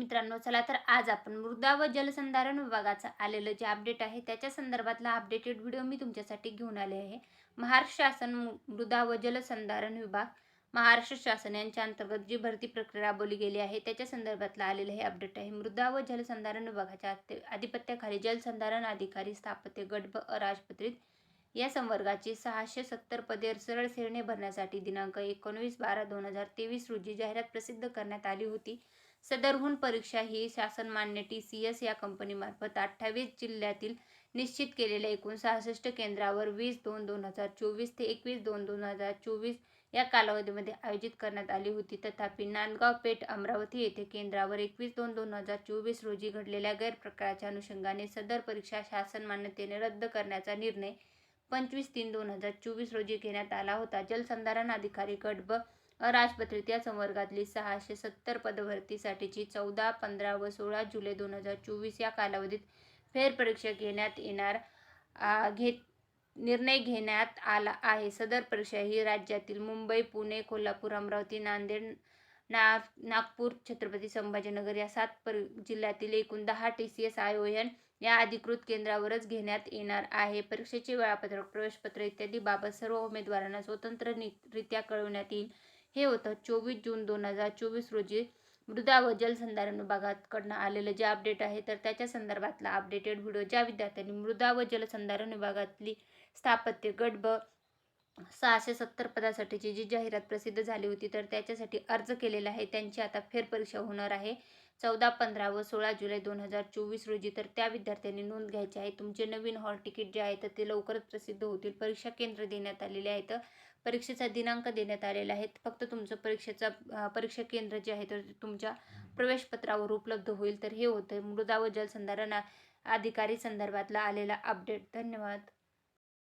मित्रांनो चला तर आज आपण मृदा व जलसंधारण विभागाचं आलेलं जे अपडेट आहे त्याच्या संदर्भातला अपडेटेड व्हिडिओ मी तुमच्यासाठी घेऊन आले आहे. महाराष्ट्र शासन मृदा व जलसंधारण विभाग महाराष्ट्र शासन यांच्या अंतर्गत जी भरती प्रक्रिया राबवली गेली आहे त्याच्या संदर्भातला आलेलं हे अपडेट आहे. मृदा व जलसंधारण विभागाच्या आधिपत्याखाली अधिपत्याखाली जलसंधारण अधिकारी स्थापत्य गट ब अराजपत्रित या संवर्गाची सहाशे सत्तर पदे सरळ श्रेणी भरण्यासाठी दिनांक एकोणवीस बारा दोन हजार तेवीस रोजी जाहिरात प्रसिद्ध करण्यात आली होती. सदरहून परीक्षा ही शासन मान्य टी सी एस या कंपनीमार्फत अठ्ठावीस जिल्ह्यातील निश्चित केलेल्या एकूण सहासष्ट केंद्रावर वीस दोन दोन हजार चोवीस ते एकवीस दोन दोन हजार चोवीस या कालावधीमध्ये आयोजित करण्यात आली होती. तथापि नांदगाव पेठ अमरावती येथे केंद्रावर एकवीस दोन दोन हजार चोवीस रोजी घडलेल्या गैरप्रकाराच्या अनुषंगाने सदर परीक्षा शासन मान्यतेने रद्द करण्याचा निर्णय पंचवीस तीन दोन हजार चोवीस रोजी घेण्यात आला होता. जलसंधारण अधिकारी गट ब अराजपत्रित या संवर्गातली सहाशे सत्तर पदभरतीसाठीची चौदा पंधरा व सोळा जुलै दोन हजार चोवीस या कालावधीत फेरपरीक्षा घेण्यात येणार घेत निर्णय घेण्यात आला आहे. सदर परीक्षा ही राज्यातील मुंबई पुणे कोल्हापूर अमरावती नांदेड ना नागपूर छत्रपती संभाजीनगर या सात पर जिल्ह्यातील एकूण दहा T C S I O N या अधिकृत केंद्रावरच घेण्यात येणार आहे. परीक्षेचे वेळापत्रक प्रवेशपत्र इत्यादी बाबत सर्व उमेदवारांना स्वतंत्र रित्या कळवण्यात येईल. हे होतं चोवीस जून दोन हजार चोवीस रोजी मृदा व जलसंधारण विभागाकडनं आलेलं जे अपडेट आहे तर त्याच्या संदर्भातला अपडेटेड व्हिडिओ ज्या विद्यार्थ्यांनी मृदा व जलसंधारण विभागातली स्थापत्य गट ब सहाशे सत्तर पदासाठीची जी जाहिरात प्रसिद्ध झाली होती तर त्याच्यासाठी अर्ज केलेला आहे. त्यांची आता फेरपरीक्षा होणार आहे. चौदा पंधरा व सोळा जुलै दोन हजार चोवीस रोजी तर त्या विद्यार्थ्यांनी नोंद घ्यायची आहे. तुमचे नवीन हॉल तिकीट जे आहे तर ते लवकरच प्रसिद्ध होतील. परीक्षा केंद्र देण्यात आलेले आहेत. परीक्षेचा दिनांक देण्यात आलेला आहे. फक्त तुमचं परीक्षेचा परीक्षा केंद्र जे आहे तर तुमच्या प्रवेशपत्रावर उपलब्ध होईल. तर हे होतं. मृदा व जलसंधारण अधिकारी संदर्भातला आलेला अपडेट. धन्यवाद.